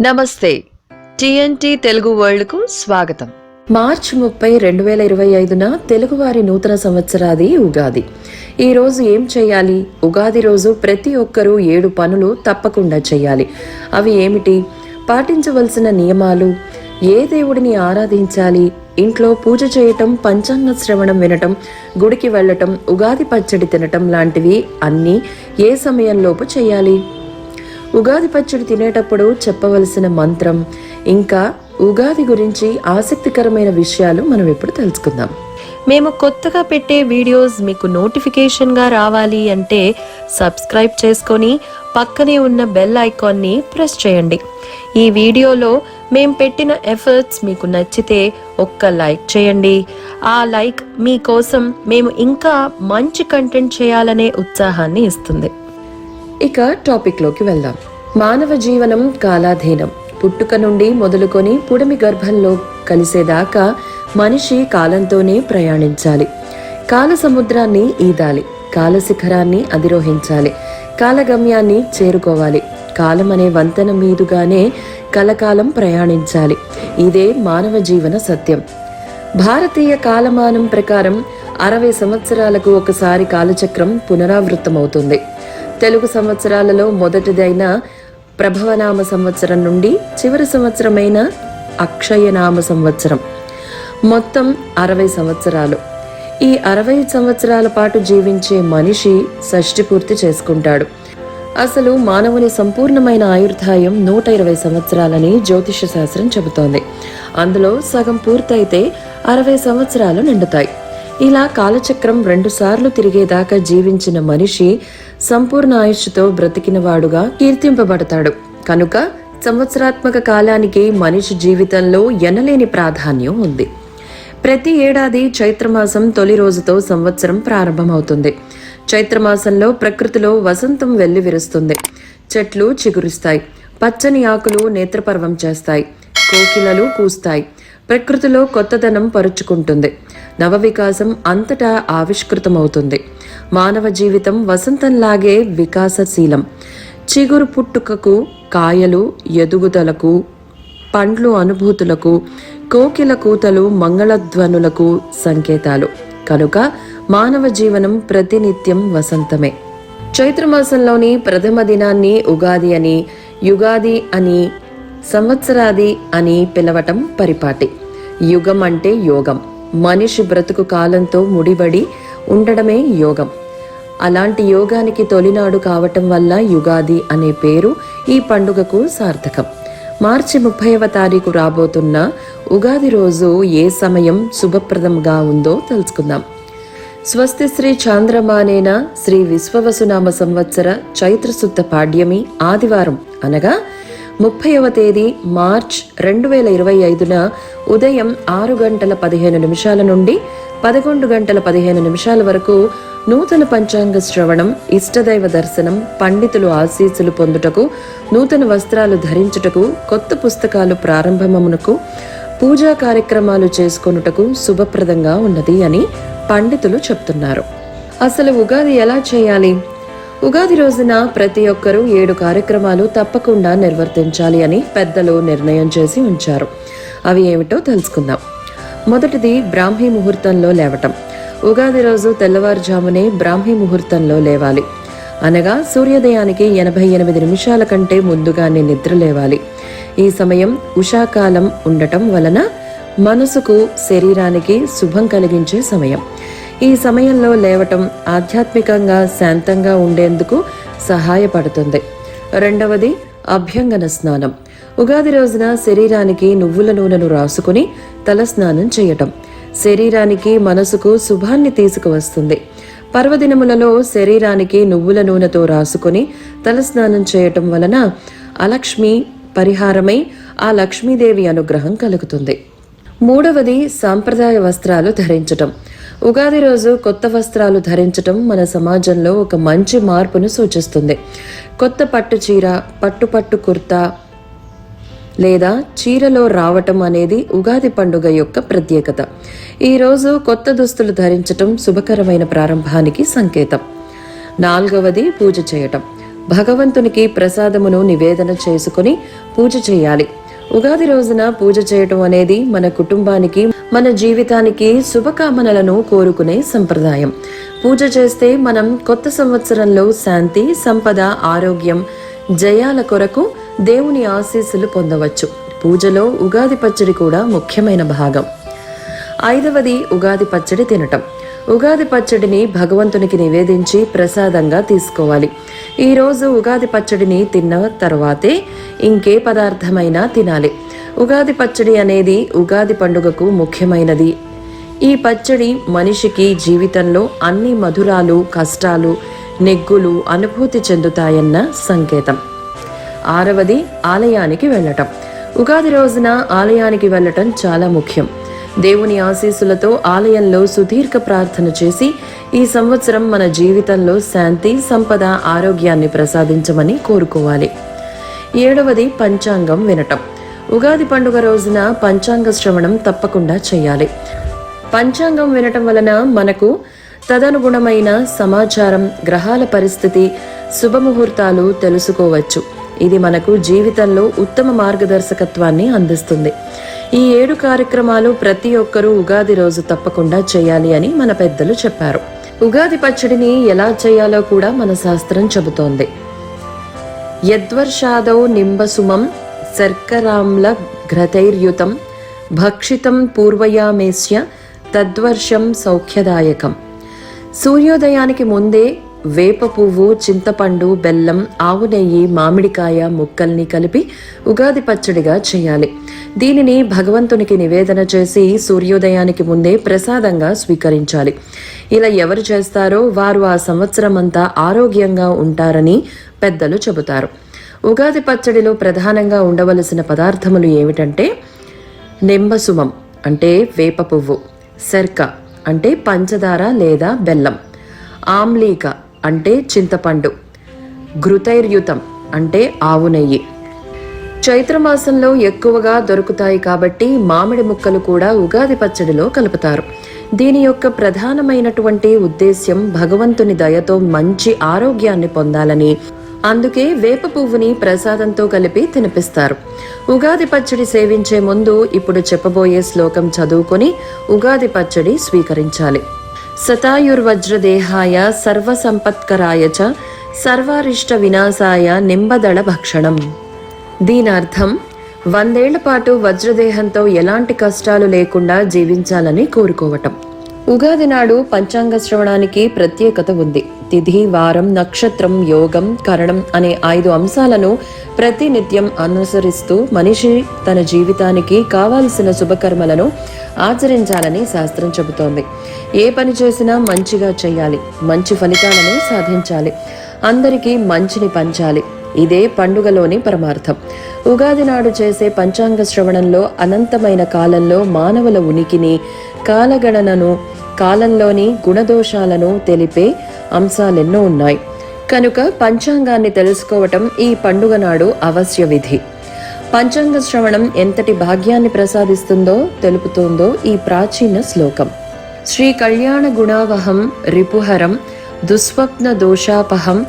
నమస్తే. టీఎన్టీ తెలుగు వరల్డ్కు స్వాగతం. మార్చ్ ముప్పై రెండు వేల ఇరవై ఐదున తెలుగువారి నూతన సంవత్సరాది ఉగాది. ఈ రోజు ఏం చేయాలి? ఉగాది రోజు ప్రతి ఒక్కరూ ఏడు పనులు తప్పకుండా చేయాలి. అవి ఏమిటి? పాటించవలసిన నియమాలు? ఏ దేవుడిని ఆరాధించాలి? ఇంట్లో పూజ చేయటం పంచాంగ శ్రవణం వినటం గుడికి వెళ్ళటం ఉగాది పచ్చడి తినటం లాంటివి అన్నీ ఏ సమయంలోపు చేయాలి? ఉగాది పచ్చడి తినేటప్పుడు చెప్పవలసిన మంత్రం ఇంకా ఉగాది గురించి ఆసక్తికరమైన విషయాలు మనం ఇప్పుడు తెలుసుకుందాం. మేము కొత్తగా పెట్టే వీడియోస్ మీకు నోటిఫికేషన్గా రావాలి అంటే సబ్స్క్రైబ్ చేసుకొని పక్కనే ఉన్న బెల్ ఐకాన్ని ప్రెస్ చేయండి. ఈ వీడియోలో మేం పెట్టిన ఎఫర్ట్స్ మీకు నచ్చితే ఒక్క లైక్ చేయండి. ఆ లైక్ మీకోసం మేము ఇంకా మంచి కంటెంట్ చేయాలనే ఉత్సాహాన్ని ఇస్తుంది. ఇక టాపిక్లోకి వెళ్దాం. మానవ జీవనం కాలాధీనం. పుట్టుక నుండి మొదలుకొని పుడమి గర్భంలో కలిసేదాకా మనిషి కాలంతోనే ప్రయాణించాలి. కాల సముద్రాన్ని ఈదాలి కాల శిఖరాన్ని అధిరోహించాలి కాలగమ్యాన్ని చేరుకోవాలి కాలం అనే వంతెన మీదుగానే కలకాలం ప్రయాణించాలి. ఇదే మానవ జీవన సత్యం. భారతీయ కాలమానం ప్రకారం అరవై సంవత్సరాలకు ఒకసారి కాలచక్రం పునరావృతమవుతుంది. తెలుగు సంవత్సరాలలో మొదటిదైన ప్రభవనామ సంవత్సరం నుండి చివరి సంవత్సరమైన అక్షయనామ సంవత్సరం. మొత్తం అరవై సంవత్సరాలు. ఈ అరవై సంవత్సరాల పాటు జీవించే మనిషి షష్టి పూర్తి చేసుకుంటాడు. అసలు మానవుని సంపూర్ణమైన ఆయుర్దాయం నూట ఇరవై సంవత్సరాలని జ్యోతిష శాస్త్రం చెబుతోంది. అందులో సగం పూర్తయితే అరవై సంవత్సరాలు నిండుతాయి. ఇలా కాలచక్రం రెండుసార్లు తిరిగేదాకా జీవించిన మనిషి సంపూర్ణ ఆయుష్తో బ్రతికినవాడుగా కీర్తింపబడతాడు. కనుక సంవత్సరాత్మక కాలానికి మనిషి జీవితంలో ఎనలేని ప్రాధాన్యం ఉంది. ప్రతి ఏడాది చైత్రమాసం తొలి రోజుతో సంవత్సరం ప్రారంభమవుతుంది. చైత్రమాసంలో ప్రకృతిలో వసంతం వెల్లివిరుస్తుంది చెట్లు చిగురుస్తాయి. పచ్చని ఆకులు నేత్రపర్వం చేస్తాయి. కోకిలలు కూస్తాయి ప్రకృతిలో కొత్తదనం పరుచుకుంటుంది. నవవికాసం అంతటా ఆవిష్కృతమవుతుంది. మానవ జీవితం వసంతంలాగే వికాసశీలం. చిగురు పుట్టుకకు కాయలు ఎదుగుదలకు పండ్లు అనుభూతులకు కోకిల కూతలు మంగళధ్వనులకు సంకేతాలు. కనుక మానవ జీవనం ప్రతినిత్యం వసంతమే. చైత్రమాసంలోని ప్రథమ దినాన్ని ఉగాది అని యుగాది అని సంవత్సరాది అని పిలవటం పరిపాటి. యుగం అంటే యోగం. మనిషి బ్రతుకు కాలంతో ముడిబడి ఉండడమే యోగం. అలాంటి యోగానికి తొలినాడు కావటం వల్ల యుగాది అనే పేరు ఈ పండుగకు సార్థకం. మార్చి ముప్పైవ తారీఖు రాబోతున్న ఉగాది రోజు ఏ సమయం శుభప్రదంగా ఉందో తెలుసుకుందాం. స్వస్తి శ్రీ చాంద్రమానేన శ్రీ విశ్వవసునామ సంవత్సర చైత్రశుద్ధ పాడ్యమి ఆదివారం అనగా ముప్పైవ తేదీ మార్చ్ రెండు వేల ఇరవై ఐదున ఉదయం ఆరు గంటల పదిహేను నిమిషాల నుండి పదకొండు గంటల పదిహేను నిమిషాల వరకు నూతన పంచాంగ శ్రవణం ఇష్టదైవ దర్శనం పండితులు ఆశీస్సులు పొందుటకు నూతన వస్త్రాలు ధరించుటకు కొత్త పుస్తకాలు ప్రారంభమమునకు పూజా కార్యక్రమాలు చేసుకొనుటకు శుభప్రదంగా ఉన్నది అని పండితులు చెప్తున్నారు. అసలు ఉగాది ఎలా చేయాలి? ఉగాది రోజున ప్రతి ఒక్కరూ ఏడు కార్యక్రమాలు తప్పకుండా నిర్వర్తించాలి అని పెద్దలు నిర్ణయం చేసి ఉంచారు. అవి ఏమిటో తెలుసుకుందాం. మొదటిది బ్రాహ్మీ ముహూర్తంలో లేవటం. ఉగాది రోజు తెల్లవారుజామునే బ్రాహ్మీ ముహూర్తంలో లేవాలి. అనగా సూర్యోదయానికి ఎనభై ఎనిమిది నిమిషాల కంటే ముందుగానే నిద్ర లేవాలి. ఈ సమయం ఉషాకాలం ఉండటం వలన మనసుకు శరీరానికి శుభం కలిగించే సమయం. ఈ సమయంలో లేవటం ఆధ్యాత్మికంగా శాంతంగా ఉండేందుకు సహాయపడుతుంది. రెండవది అభ్యంగన స్నానం. ఉగాది రోజున శరీరానికి నువ్వుల నూనెను రాసుకుని తలస్నానం చేయటం. శరీరానికి మనసుకు శుభాన్ని తీసుకువస్తుంది. పర్వదినములలో శరీరానికి నువ్వుల నూనెతో రాసుకుని తలస్నానం చేయటం వలన అలక్ష్మి పరిహారమై ఆ లక్ష్మీదేవి అనుగ్రహం కలుగుతుంది. మూడవది సాంప్రదాయ వస్త్రాలు ధరించటం. ఉగాది రోజు కొత్త వస్త్రాలు ధరించటం మన సమాజంలో ఒక మంచి మార్పును సూచిస్తుంది. కొత్త పట్టు చీర పట్టు పట్టు కుర్తా లేదా చీరలో రావటం అనేది ఉగాది పండుగ యొక్క ప్రత్యేకత. ఈరోజు కొత్త దుస్తులు ధరించటం శుభకరమైన ప్రారంభానికి సంకేతం. నాలుగవది పూజ చేయటం. భగవంతునికి ప్రసాదమును నివేదన చేసుకుని పూజ చేయాలి. ఉగాది రోజున పూజ చేయటం అనేది మన కుటుంబానికి మన జీవితానికి శుభకామనలను కోరుకునే సంప్రదాయం. పూజ చేస్తే మనం కొత్త సంవత్సరంలో శాంతి సంపద ఆరోగ్యం జయాల కొరకు దేవుని ఆశీస్సులు పొందవచ్చు. పూజలో ఉగాది పచ్చడి కూడా ముఖ్యమైన భాగం. ఐదవది ఉగాది పచ్చడి తినటం. ఉగాది పచ్చడిని భగవంతునికి నివేదించి ప్రసాదంగా తీసుకోవాలి. ఈరోజు ఉగాది పచ్చడిని తిన్న తర్వాతే ఇంకే పదార్థమైనా తినాలి. ఉగాది పచ్చడి అనేది ఉగాది పండుగకు ముఖ్యమైనది. ఈ పచ్చడి మనిషికి జీవితంలో అన్ని మధురాలు కష్టాలు నెగ్గులు అనుభూతి చెందుతాయన్న సంకేతం. ఆరవది ఆలయానికి వెళ్ళటం. ఉగాది రోజున ఆలయానికి వెళ్ళటం చాలా ముఖ్యం. దేవుని ఆశీస్సులతో ఆలయంలో సుదీర్ఘ ప్రార్థన చేసి ఈ సంవత్సరం మన జీవితంలో శాంతి సంపద ఆరోగ్యాన్ని ప్రసాదించమని కోరుకోవాలి. ఏడవది పంచాంగం వినటం. ఉగాది పండుగ రోజున పంచాంగ శ్రవణం తప్పకుండా చేయాలి. పంచాంగం వినటం వలన మనకు తదనుగుణమైన సమాచారం గ్రహాల పరిస్థితి శుభముహూర్తాలు తెలుసుకోవచ్చు. ఇది మనకు జీవితంలో ఉత్తమ మార్గదర్శకత్వాన్ని అందిస్తుంది. ఈ ఏడు కార్యక్రమాలు ప్రతి ఒక్కరూ ఉగాది రోజు తప్పకుండా చేయాలి అని మన పెద్దలు చెప్పారు. ఉగాది పచ్చడిని ఎలా చేయాలో కూడా మన శాస్త్రం చెబుతోంది. యద్వర్షాదౌ నింబసుమం శర్కరాంల ఘ్రతైర్యుతం భక్షితం పూర్వయామేస్య తద్వర్షం సౌఖ్యదాయకం. సూర్యోదయానికి ముందే వేప పువ్వు చింతపండు బెల్లం ఆవు నెయ్యి మామిడికాయ ముక్కల్ని కలిపి ఉగాది పచ్చడిగా చేయాలి. దీనిని భగవంతునికి నివేదన చేసి సూర్యోదయానికి ముందే ప్రసాదంగా స్వీకరించాలి. ఇలా ఎవరు చేస్తారో వారు ఆ సంవత్సరం అంతా ఆరోగ్యంగా ఉంటారని పెద్దలు చెబుతారు. ఉగాది పచ్చడిలో ప్రధానంగా ఉండవలసిన పదార్థములు ఏమిటంటే నింబసుమం అంటే వేప పువ్వు శర్క అంటే పంచదార లేదా బెల్లం ఆమ్లీక అంటే చింతపండు. ఘృతైర్యుతం అంటే ఆవు నెయ్యి. చైత్రమాసంలో ఎక్కువగా దొరుకుతాయి కాబట్టి మామిడి ముక్కలు కూడా ఉగాది పచ్చడిలో కలుపుతారు. దీని యొక్క ప్రధానమైనటువంటి ఉద్దేశ్యం భగవంతుని దయతో మంచి ఆరోగ్యాన్ని పొందాలని. అందుకే వేప పువ్వుని ప్రసాదంతో కలిపి తినిపిస్తారు. ఉగాది పచ్చడి సేవించే ముందు ఇప్పుడు చెప్పబోయే శ్లోకం చదువుకొని ఉగాది పచ్చడి స్వీకరించాలి. సతాయుర్వజ్రదేహాయ సర్వసంపత్కరాయ చ సర్వారిష్ట వినాశాయ నింబదళ భక్షణం దీనర్థం అర్థం వందేళ్ళ పాటు వజ్రదేహంతో ఎలాంటి కష్టాలు లేకుండా జీవించాలని కోరుకోవటం ఉగాది నాడు పంచాంగ శ్రవణానికి ప్రత్యేకత ఉంది తిథి వారం నక్షత్రం యోగం కరణం అనే ఐదు అంశాలను ప్రతినిత్యం అనుసరిస్తూ మనిషి తన జీవితానికి కావాల్సిన శుభకర్మలను ఆచరించాలని శాస్త్రం చెబుతోంది. ఏ పని చేసినా మంచిగా చేయాలి. మంచి ఫలితాలను సాధించాలి. అందరికీ మంచిని పంచాలి. ఇదే పండుగలోని పరమార్థం. ఉగాది నాడు చేసే పంచాంగ శ్రవణంలో అనంతమైన కాలంలో మానవుల ఉనికిని కాలగణనను కాలంలోని గుణదోషాలను తెలిపే అంశాలెన్నో ఉన్నాయి. కనుక పంచాంగాన్ని తెలుసుకోవటం ఈ పండుగ నాడు అవశ్య విధి. పంచాంగ శ్రవణం ఎంతటి భాగ్యాన్ని ప్రసాదిస్తుందో తెలుపుతోందో ఈ ప్రాచీన శ్లోకం. శ్రీ కళ్యాణ గుణావహం రిపుహరం దుస్వప్న దోషాపహం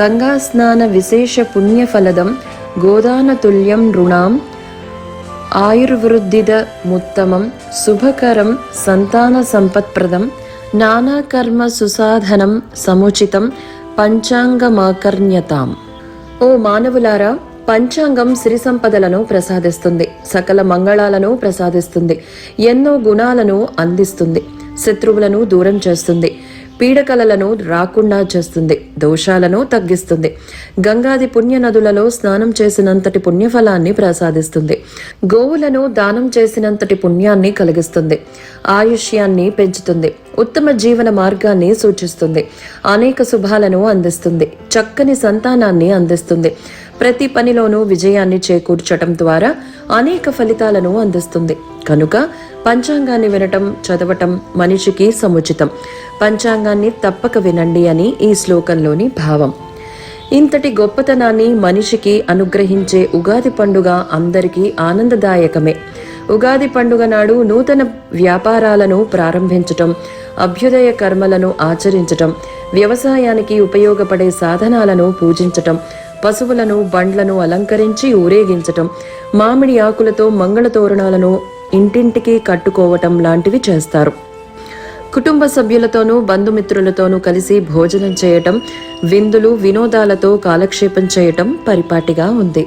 గంగా స్నాన విశేష పుణ్యఫలదం గోదాన తుల్యం ఆయుర్వృద్ధిద ముత్తమం శుభకరం సంతాన సంపత్ప్రదం నానాకర్మ సుసాధనం సముచితం పంచాంగమాకర్ణ్యతాం. ఓ మానవులారా పంచాంగం సిరి సంపదలను ప్రసాదిస్తుంది సకల మంగళాలను ప్రసాదిస్తుంది ఎన్నో గుణాలను అందిస్తుంది శత్రువులను దూరం చేస్తుంది పీడకలలను రాకుండా చేస్తుంది దోషాలను తగ్గిస్తుంది గంగాది పుణ్య నదులలో స్నానం చేసినంతటి పుణ్యఫలాన్ని ప్రసాదిస్తుంది గోవులను దానం చేసినంతటి పుణ్యాన్ని కలిగిస్తుంది ఆయుష్యాన్ని పెంచుతుంది ఉత్తమ జీవన మార్గాన్ని సూచిస్తుంది. అనేక శుభాలను అందిస్తుంది. చక్కని సంతానాన్ని అందిస్తుంది. ప్రతి పనిలోనూ విజయాన్ని చేకూర్చటం ద్వారా అనేక ఫలితాలను అందిస్తుంది. కనుక పంచాంగాన్ని వినటం చదవటం మనిషికి సముచితం. పంచాంగాన్ని తప్పక వినండి అని ఈ శ్లోకంలోని భావం. ఇంతటి గొప్పతనాన్ని మనిషికి అనుగ్రహించే ఉగాది పండుగ అందరికీ ఆనందదాయకమే. ఉగాది పండుగ నాడు నూతన వ్యాపారాలను ప్రారంభించటం అభ్యుదయ కర్మలను ఆచరించటం వ్యవసాయానికి ఉపయోగపడే సాధనాలను పూజించటం పశువులను బండ్లను అలంకరించి ఊరేగించటం మామిడి ఆకులతో మంగళ తోరణాలను ఇంటింటికి కట్టుకోవటం లాంటివి చేస్తారు. కుటుంబ సభ్యులతోనూ బంధుమిత్రులతోనూ కలిసి భోజనం చేయటం విందులు వినోదాలతో కాలక్షేపం చేయటం పరిపాటిగా ఉంది.